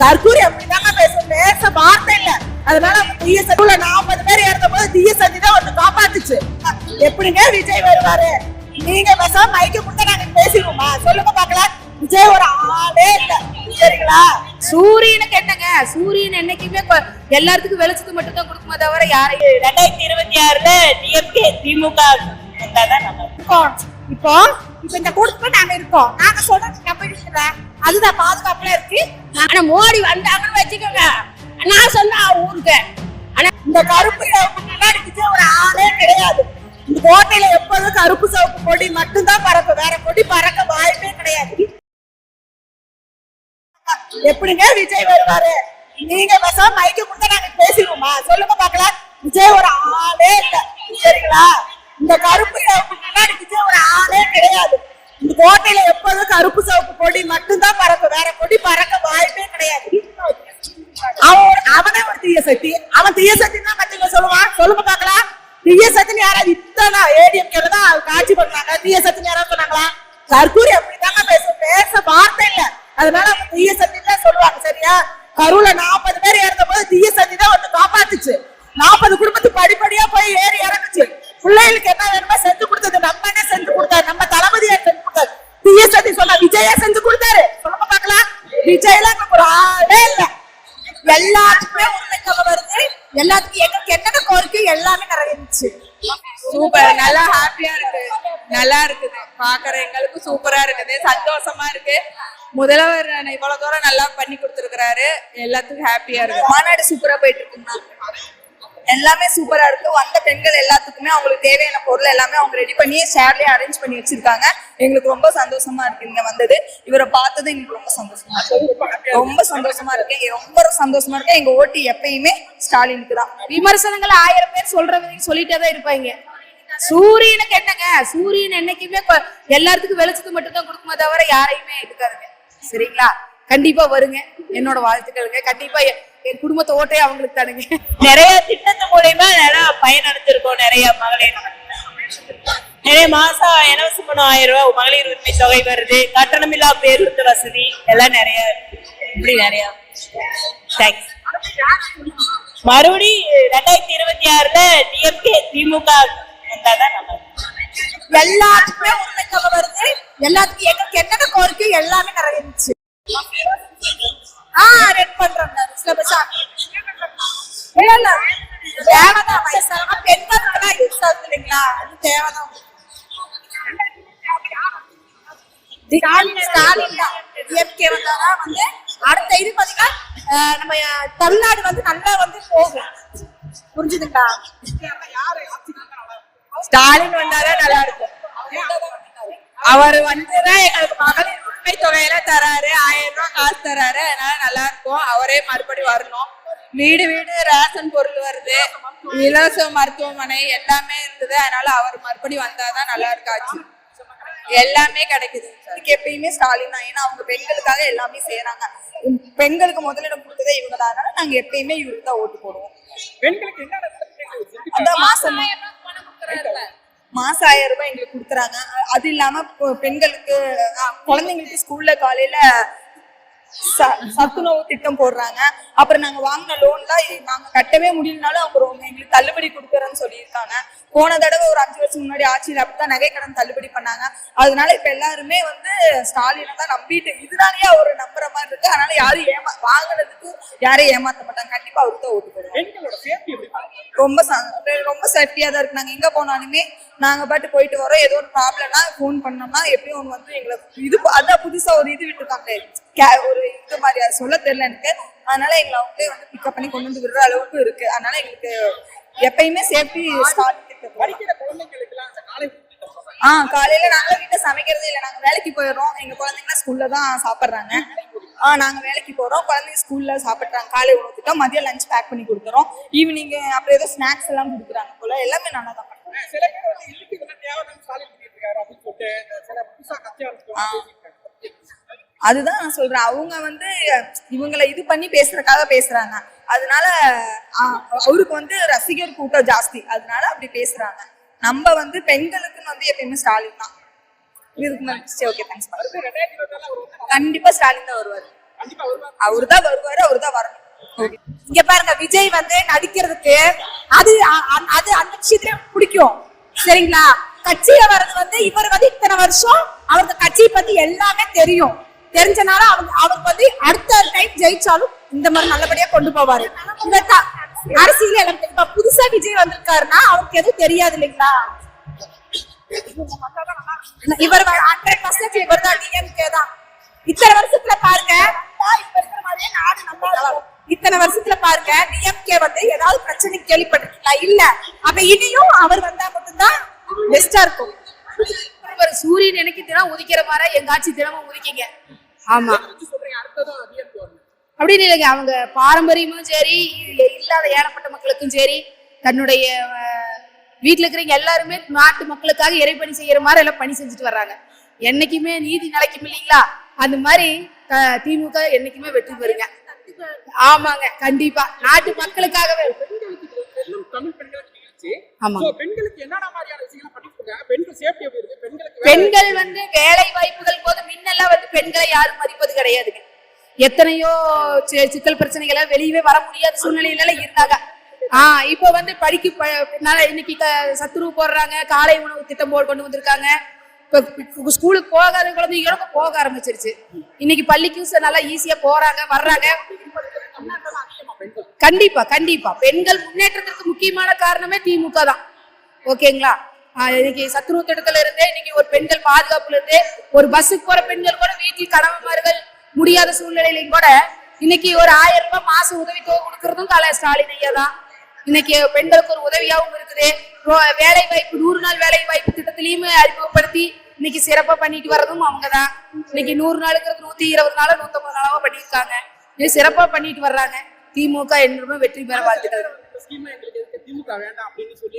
தற்கூரி அப்படிதாங்க பேசும் பேச வார்த்தை இல்ல. அதனால தீய சதில நாற்பது பேர் இறந்த போது தீய சதி தான் வந்து காப்பாத்துச்சு. எப்படிங்க விஜய் வருவாரு? நீங்க பேசாம மைக்க கொடுத்தா நாங்க பேசிடுவோமா? சொல்லுங்க பாக்கலாம் விஜய் ஒரு ஆளே இல்ல. சரிங்களா? சூரியனுக்கு என்னங்க? சூரியன் என்னைக்குமே எல்லாத்துக்கும் வெளிச்சத்துக்கு மட்டும் தான் கொடுக்குமே தவிர யாரையும் ரெண்டாயிரத்தி இருபத்தி ஆறுல டிஎம்கே திமுக. இருக்கோம். இப்போ இப்ப இந்த கூட்டத்துல நாங்க இருக்கோம். நாங்க சொல்றது நம்பிடுச்சுல அதுதான் பாதுகாப்புல இருக்கு. ஆனா மோடி வந்தாங்கன்னு வச்சுக்கோங்க. நான் சொன்னா ஊருக்கு. ஆனா இந்த கருப்பு சிவப்பு முன்னாடி ஒரு ஆளே கிடையாது. இந்த கோட்டையில எப்போதும் கருப்பு சவுப்பு கொடி மட்டும்தான் பறக்கும். வேற கொடி பறக்க வாய்ப்பே கிடையாது. எப்படிங்க விஜய் வருவாரு? நீங்க பேசாம மைக்க கொடுத்தா நாங்க பேசிடுவோமா? சொல்லுங்க பாக்கலாம் விஜய் ஒரு ஆளே இல்ல. சரிங்களா? இந்த கருப்பு முன்னாடி விஜய் ஒரு ஆளே கிடையாது. கோட்டையில எப்போதும் கருப்பு சிவப்பு கொடி மட்டும்தான் பறக்கும். வேற கொடி பறக்க வாய்ப்பே கிடையாது. அவன் அவனே ஒரு தீய சக்தி. அவன் தீய சக்தி தான் மத்தவங்க சொல்லுவான். சொல்லுங்க பாக்கலாம் தீய சக்தின்னு யாராவது இத்தனை ஏடிஎம் தான் காட்சி பண்ணாங்க தீய சக்தின்னு யாராவது சொன்னாங்களா? கற்கூரி அப்படிதாங்க பேச. பேச வார்த்தை இல்ல. அதனால அவங்க தீய சக்தி தான் சொல்லுவாங்க. சரியா? கருவுல நாற்பது பேர் இறந்த போது தீய சக்தி தான் வந்து காப்பாத்துச்சு நாற்பது குடும்பத்து படிப்படியா போய் ஏறி இறங்குச்சு பிள்ளைகளுக்கு என்ன வேணுமோ செஞ்சு கொடுத்தது நம்ம என்ன செஞ்சு கொடுத்தாரு நம்ம தளபதியா செஞ்சு கொடுத்தாரு தீய சக்தி சொன்னா விஜயா செஞ்சு கொடுத்தாரு சொல்லுங்க பாக்கலாம் விஜய்லாம் இங்க ஒரு ஆளே இல்ல எல்லாத்துக்குமே உண்மைக்காக வருது. எல்லாத்துக்கும் எங்களுக்கு என்னென்ன கோரிக்கை எல்லாமே நிறைவேறுச்சு சூப்பர். நல்லா ஹாப்பியா இருக்கு. நல்லா இருக்குது. பாக்குற எங்களுக்கு சூப்பரா இருக்குது. சந்தோஷமா இருக்கு. முதல்வர் இவ்வளவு தூரம் நல்லா பண்ணி கொடுத்துருக்கிறாரு. எல்லாத்துக்கும் ஹாப்பியா இருக்கு. மாநாடு சூப்பரா போயிட்டு இருக்குங்க எல்லாமே சூப்பரா இருக்கு. வந்த பெண்கள் எல்லாத்துக்குமே அவங்களுக்கு தேவையான பொருள் எல்லாமே அவங்க ரெடி பண்ணி ஷேர்லயே அரேஞ்ச் பண்ணி வச்சிருக்காங்க. எங்களுக்கு ரொம்ப சந்தோஷமா இருக்கு இங்க வந்தது. இவரை பார்த்தது எங்களுக்கு ரொம்ப சந்தோஷமா இருக்கு. ரொம்ப சந்தோஷமா இருக்கு. ரொம்ப சந்தோஷமா இருக்கு. எங்க ஓட்டி எப்பயுமே ஸ்டாலினுக்கு தான். விமர்சனங்கள் ஆயிரம் பேர் சொல்றவங்க சொல்லிட்டே தான் இருப்பாங்க. சூரியனுக்கு என்னங்க? சூரியன் என்னைக்குமே எல்லாத்துக்கும் வெளிச்சத்துக்கு மட்டும்தான் கொடுக்குமே தவிர யாரையுமே எடுக்காதுங்க. சரிங்களா? கண்டிப்பா வருங்க. என்னோட வாழ்த்துக்களுங்க. கண்டிப்பா என் குடும்பத்தை ஓட்டே அவங்களுக்கு தானுங்க நிறைய திட்டத்து மூலியமா நிறைய பயனடைஞ்சிருக்கோம் நிறைய மகளிர் நிறைய மாசம் இலவச பணம் ஆயிரம் ரூபாய் மகளிர் உரிமை தொகை வருது. கட்டணமில்லா பேருந்து வசதி எல்லாம் நிறைய இருக்கு. இப்படி நிறைய. தேங்க்ஸ் மறுபடி ரெண்டாயிரத்தி இருபத்தி ஆறுல டிஎம்கே திமுக வந்தாதான் நல்லா. எல்லாத்துக்குமே உண்மைக்காக வருது. எல்லாத்துக்கும் எங்களுக்கு என்னென்ன கோரிக்கை எல்லாமே நிறைவேறுச்சு ஆ ரெட் பண்றோம் சிலபஸ் இல்ல இல்ல தேவைதான் வயசான பெண்களுக்கு தான் யூஸ் ஆகுது இல்லைங்களா? அது தேவைதான் ஸ்டாலின் தான். டிஎம்கே வந்தாதான் வந்து அடுத்த இது பாத்தீங்கன்னா அஹ், நம்ம தமிழ்நாடு வந்து நல்லா வந்து போகும். புரிஞ்சுதுங்களா? ஸ்டாலின் வந்தாதான் நல்லா இருக்கும். அவர் வந்துதான் எங்களுக்கு மகளிர் உரிமை தொகையெல்லாம் தராரு ஆயிரம் ரூபாய் காசு தராரு. அதனால நல்லா இருக்கும். அவரே மறுபடி வரணும். வீடு வீடு ரேஷன் பொருள் வருது. இலவச மருத்துவமனை எல்லாமே இருக்குது. அதனால அவர் மறுபடி வந்தாதான் நல்லா இருக்காச்சு. எல்லாமே கிடைக்குது. இதுக்கு எப்பயுமே ஸ்டாலின் தான் ஏன்னா அவங்க பெண்களுக்காக எல்லாமே செய்யறாங்க பெண்களுக்கு முதலிடம் கொடுத்ததே இவங்க தான் அதனால நாங்க எப்பயுமே இவருக்கு தான் ஓட்டு போடுவோம். அதான் மாசம் மாசம் ஆயிரம் ரூபாய் எங்களுக்கு கொடுக்குறாங்க. அது இல்லாம பெண்களுக்கு குழந்தைங்களுக்கு ஸ்கூல்ல காலையில சத்துணவு திட்டம் போடுறாங்க. அப்புறம் நாங்க வாங்கின லோன்ல நாங்க கட்டவே முடியலனாலும் அவங்க ரொம்ப எங்களுக்கு தள்ளுபடி கொடுக்குறேன்னு சொல்லியிருக்காங்க. போன தடவை ஒரு அஞ்சு வருஷம் முன்னாடி ஆட்சியில் அப்படிதான் நகை கடன் தள்ளுபடி பண்ணாங்க. அதனால இப்ப எல்லாருமே வந்து ஸ்டாலினை தான் நம்பிட்டு இதனாலயே அவர் நம்புற மாதிரி இருக்கு. அதனால யாரும் ஏமா வாங்கினதுக்கு யாரையும் ஏமாத்த மாட்டாங்க. கண்டிப்பா அவருக்கு தான் ஓட்டு போடுவோம் ரொம்ப ரொம்ப சேஃப்டியா தான் இருக்கு. நாங்க எங்க போனாலுமே நாங்க பாட்டு போயிட்டு வரோம். ஏதோ ஒரு ப்ராப்ளம்னா ஃபோன் பண்ணோம்னா எப்பயும் ஒன்று வந்து எங்களை இது அதான் புதுசா ஒரு இது விட்டுருக்காங்க ஒரு இது மாதிரி அது சொல்ல தெரியல எனக்கு. அதனால எங்களை அவங்களே வந்து பிக்கப் பண்ணி கொண்டு வந்து விடுற அளவுக்கு இருக்கு. அதனால எங்களுக்கு எப்பயுமே சேஃப்டி ஸ்டார்ட் ஆ காலையில நாங்க வீட்டுல சமைக்கிறதே இல்ல. நாங்க வேலைக்கு போயிடுறோம். எங்க குழந்தைங்க ஸ்கூல்ல தான் சாப்பிடுறாங்க. ஆ நாங்க வேலைக்கு போறோம். குழந்தைங்க ஸ்கூல்ல சாப்பிடுறாங்க. காலை உணவு திட்டம் மதியம் லஞ்ச் பேக் பண்ணி கொடுத்துறோம். ஈவினிங் அப்புறம் ஏதோ ஸ்நாக்ஸ் எல்லாம் கொடுக்குறாங்க போல. எல்லாமே நல்லா தான் பண்றாங்க ஆ. அதுதான் நான் சொல்றேன். அவங்க வந்து இவங்களை இது பண்ணி பேசுறதுக்காக பேசுறாங்க. அதனால அவருக்கு வந்து ரசிகர் கூட்டம் ஜாஸ்தி. அதனால அப்படி பேசுறாங்க. நம்ம வந்து பெண்களுக்குன்னு வந்து எப்பயுமே ஸ்டாலின் தான். இதுக்கு மேல ஓகே தேங்க்ஸ் கண்டிப்பா ஸ்டாலின் தான் வருவாரு. வருவார் வருவாரு அவருதான் வரணும். இங்க பாருங்க விஜய் வந்து நடிக்கிறதுக்கு அது அது அந்த விஷயத்துல பிடிக்கும். சரிங்களா? கட்சியில வர்றது வந்து இவர் வந்து இத்தனை வருஷம் அவருக்கு கட்சியை பத்தி எல்லாமே தெரியும். தெரிஞ்சனால அவங்க அவருக்கு வந்து அடுத்த டைம் ஜெயிச்சாலும் இந்த மாதிரி நல்லபடியா கொண்டு போவாரு. அரசியல் எனக்கு இப்ப புதுசா விஜய் வந்திருக்காருன்னா அவருக்கு எதுவும் தெரியாது இல்லைங்களா? இவர் ஹண்ட்ரட் பர்சன்ட் இவர் தான் டிஎம்கே தான். இத்தனை வருஷத்துல பாருங்க. இப்ப இருக்கிற இத்தனை வருஷத்துல பாருங்க டிஎம்கே வந்து ஏதாவது பிரச்சனை கேள்விப்பட்டிருக்கீங்களா? இல்ல. அப்ப இனியும் அவர் வந்தா மட்டும்தான் பெஸ்டா இருக்கும். ஒரு சூரியன் எனக்கு தினம் உதிக்கிற மாதிரி எங்க ஆட்சி தினமும் உதிக்கிங்க. ஆமா. அப்படின்னு இல்லைங்க அவங்க பாரம்பரியமும் சரி இல்ல இல்லாத ஏழப்பட்ட மக்களுக்கும் சரி தன்னுடைய வீட்டுல இருக்கிறவங்க எல்லாருமே நாட்டு மக்களுக்காக இறைப்பணி செய்யற மாதிரி எல்லாம் பணி செஞ்சுட்டு வர்றாங்க. என்னைக்குமே நீதி நிலைக்கும் இல்லைங்களா? அந்த மாதிரி திமுக என்னைக்குமே வெற்றி பெறுங்க. ஆமாங்க கண்டிப்பா. நாட்டு மக்களுக்காகவே. பெண்களுக்கு ஆமா என்னென்ன மாதிரியான பெண்கள் வந்து வேலை வாய்ப்புகள் போது முன்னெல்லாம் வந்து பெண்களை யாரும் மதிப்பது கிடையாதுங்க. எத்தனையோ சிக்கல் பிரச்சனைகளை வெளியவே வர முடியாத சூழ்நிலையில இருந்தாங்க. ஆஹ் இப்ப வந்து படிக்க இன்னைக்கு சத்துணவு போடுறாங்க காலை உணவு திட்டம் போட்டு கொண்டு வந்திருக்காங்க. இப்ப ஸ்கூலுக்கு போகாத குழந்தைங்களுக்கு போக ஆரம்பிச்சிருச்சு. இன்னைக்கு பள்ளிக்கும் நல்லா ஈஸியா போறாங்க வர்றாங்க. கண்டிப்பா கண்டிப்பா. பெண்கள் முன்னேற்றத்திற்கு முக்கியமான காரணமே திமுக தான். ஓகேங்களா? இன்னைக்கு சத்ரு திட்டத்துல இருந்தே இன்னைக்கு ஒரு பெண்கள் பாதுகாப்புல இருந்து ஒரு பஸ்ஸுக்கு போற பெண்கள் கூட வீட்டில் கணவன்மார்கள் முடியாத சூழ்நிலையிலையும் கூட இன்னைக்கு ஒரு ஆயிரம் ரூபாய் மாச உதவித்தொகை கொடுக்கறதும் கல ஸ்டாலின் ஐயா தான். இன்னைக்கு பெண்களுக்கு ஒரு உதவியாகவும் இருக்குது. வேலை வாய்ப்பு நூறு நாள் வேலை வாய்ப்பு திட்டத்திலையுமே அறிமுகப்படுத்தி இன்னைக்கு சிறப்பா பண்ணிட்டு வர்றதும் அவங்க தான். இன்னைக்கு நூறு நாளுங்கிறது நூத்தி இருபது நாளோ நூத்தம்பது நாளாவோ பண்ணியிருக்காங்க. இது சிறப்பா பண்ணிட்டு வர்றாங்க. திமுக என்றுமே வெற்றி பெற வாழ்த்துக்கள். இருக்கு, திமுக வேண்டாம் அப்படின்னு சொல்லி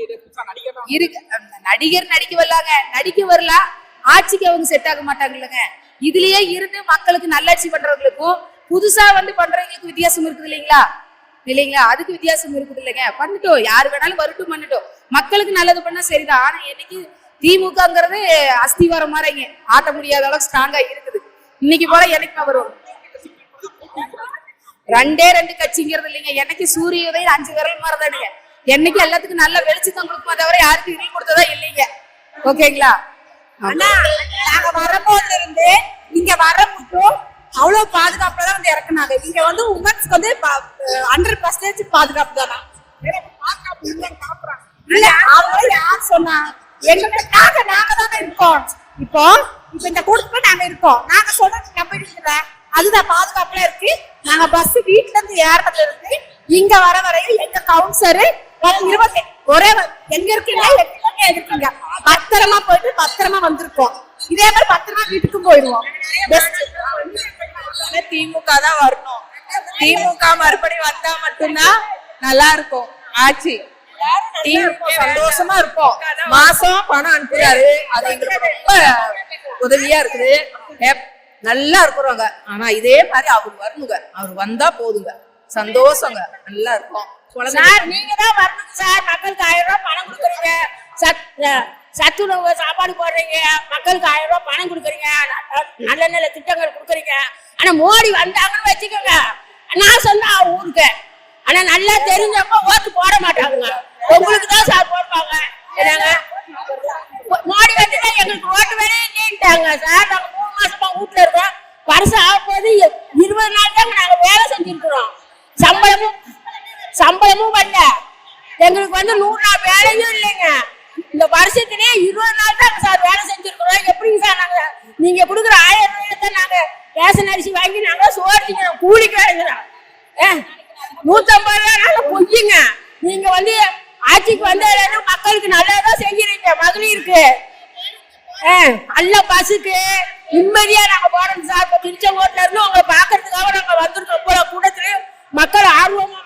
நடிகர் இருக்கு. அந்த நடிகர் நடிக்க வரலாங்க. நடிக்க வரல ஆட்சிக்கு அவங்க செட் ஆக மாட்டாங்கல்லங்க. இதுலயே இருந்து மக்களுக்கு நல்லாட்சி பண்றவங்களுக்கும் புதுசா வந்து பண்றவங்களுக்கு வித்தியாசம் இருக்குது இல்லைங்களா? இல்லைங்களா? அதுக்கு வித்தியாசம் இருக்குது இல்லைங்க. பண்ணட்டும். யாரு வேணாலும் வரட்டும் பண்ணட்டும். மக்களுக்கு நல்லது பண்ணா சரிதான். ஆனா என்னைக்கு திமுகங்கிறது அஸ்திவாரம் மாதிரிங்க ஆட்ட முடியாத அளவுக்கு ஸ்ட்ராங்கா இருக்குது. இன்னைக்கு போல எனக்கு வரும். ரெண்டே ரெண்டு கட்சிங்கிறது இல்லைங்க. என்னைக்கு சூரிய உதயம் அஞ்சு விரல் மாதிரிதானுங்க என்னைக்கு எல்லாத்துக்கும் நல்ல வெளிச்சம் கொடுக்குமா தவிர யாருக்கும் இனி கொடுத்ததா இல்லைங்க. ஓகேங்களா? ஆனா நாங்க வரும்போது இருந்து நீங்க வர மட்டும் அவ்வளவு பாதுகாப்புல தான் வந்து இறக்குனாங்க. இங்க வந்து உமன்ஸ்க்கு வந்து ஹண்ட்ரட் பர்சன்டேஜ் பாதுகாப்பு தானா? இல்ல அவங்க யார் சொன்னா எங்களுக்காக நாங்க தானே இருக்கோம். இப்போ இப்ப இந்த குடும்பம் நாங்க இருக்கோம். நாங்க சொல்றது நம்பிடுங்கள அதுதான் பாதுகாப்புல இருக்கு. நாங்க பஸ் வீட்டுல இருந்து ஏறதுல இருந்து இங்க வர வரையும் எங்க கவுன்சரு இருபத்தி ஒரே எங்க இருக்கீங்க? இருக்கீங்க பத்திரமா போயிட்டு பத்திரமா வந்திருக்கோம் இதே மாதிரி பத்திரமா வீட்டுக்கு போயிடுவோம். திமுக தான் வரணும். திமுக மறுபடியும் வந்தா மட்டும்தான் நல்லா இருக்கும். ஆட்சி. சந்தோஷமா இருப்போம். மாசம் பணம் அனுப்புறாரு. அது எங்களுக்கு ரொம்ப உதவியா இருக்குது. நல்லா இருக்கிறோங்க ஆனா இதே மாதிரி அவர் வரணுங்க அவர் வந்தா போதுங்க. சந்தோஷங்க. நல்லா இருக்கும். சார் நீங்க தான் வரணும் சார். மக்களுக்கு ஆயிரம் ரூபாய் பணம் கொடுக்குறீங்க. சத் சத்துணவு சாப்பாடு போடுறீங்க. மக்களுக்கு ஆயிரம் ரூபாய் பணம் கொடுக்குறீங்க. நல்ல நல்ல திட்டங்கள் கொடுக்குறீங்க. ஆனா மோடி வந்தாங்கன்னு வச்சுக்கோங்க. நான் சொன்னா ஊருக்கு. ஆனா நல்லா தெரிஞ்சவங்க ஓட்டு போட மாட்டாங்க. உங்களுக்கு தான் சார் போடுவாங்க. என்னங்க? மோடி வந்துட்டா எங்களுக்கு ஓட்டு வேற இல்லைன்ட்டாங்க சார். நாங்க மூணு மாசமா வீட்டுல இருக்கோம். வருஷம் ஆகும் போது இருபது நாள் தான் நாங்க வேலை எதுவும் பண்ணல எங்களுக்கு வந்து நூறு நாள் வேலையும் இல்லைங்க. இந்த வருஷத்துலயே இருபது நாள் தான் சார் வேலை செஞ்சிருக்கிறோம். எப்படிங்க சார் நாங்க நீங்க கொடுக்குற ஆயிரம் ரூபாய் தான் நாங்க ரேஷன் அரிசி வாங்கி நாங்க சோறு கூலிக்கு வேலைங்கிறோம் ஏ நூத்தம்பது ரூபா நாங்க பொய்யுங்க. நீங்க வந்து ஆட்சிக்கு வந்த மக்களுக்கு நல்லதான் செஞ்சிருக்கீங்க. மகளிருக்கு. ஆ, நல்ல பஸ்ஸுக்கு நிம்மதியா நாங்க போறோம் சார். இப்ப திருச்செங்கோட்ல இருந்து உங்களை பாக்குறதுக்காக நாங்க வந்திருக்கோம் போல கூட்டத்துல. மக்கள் ஆர்வமா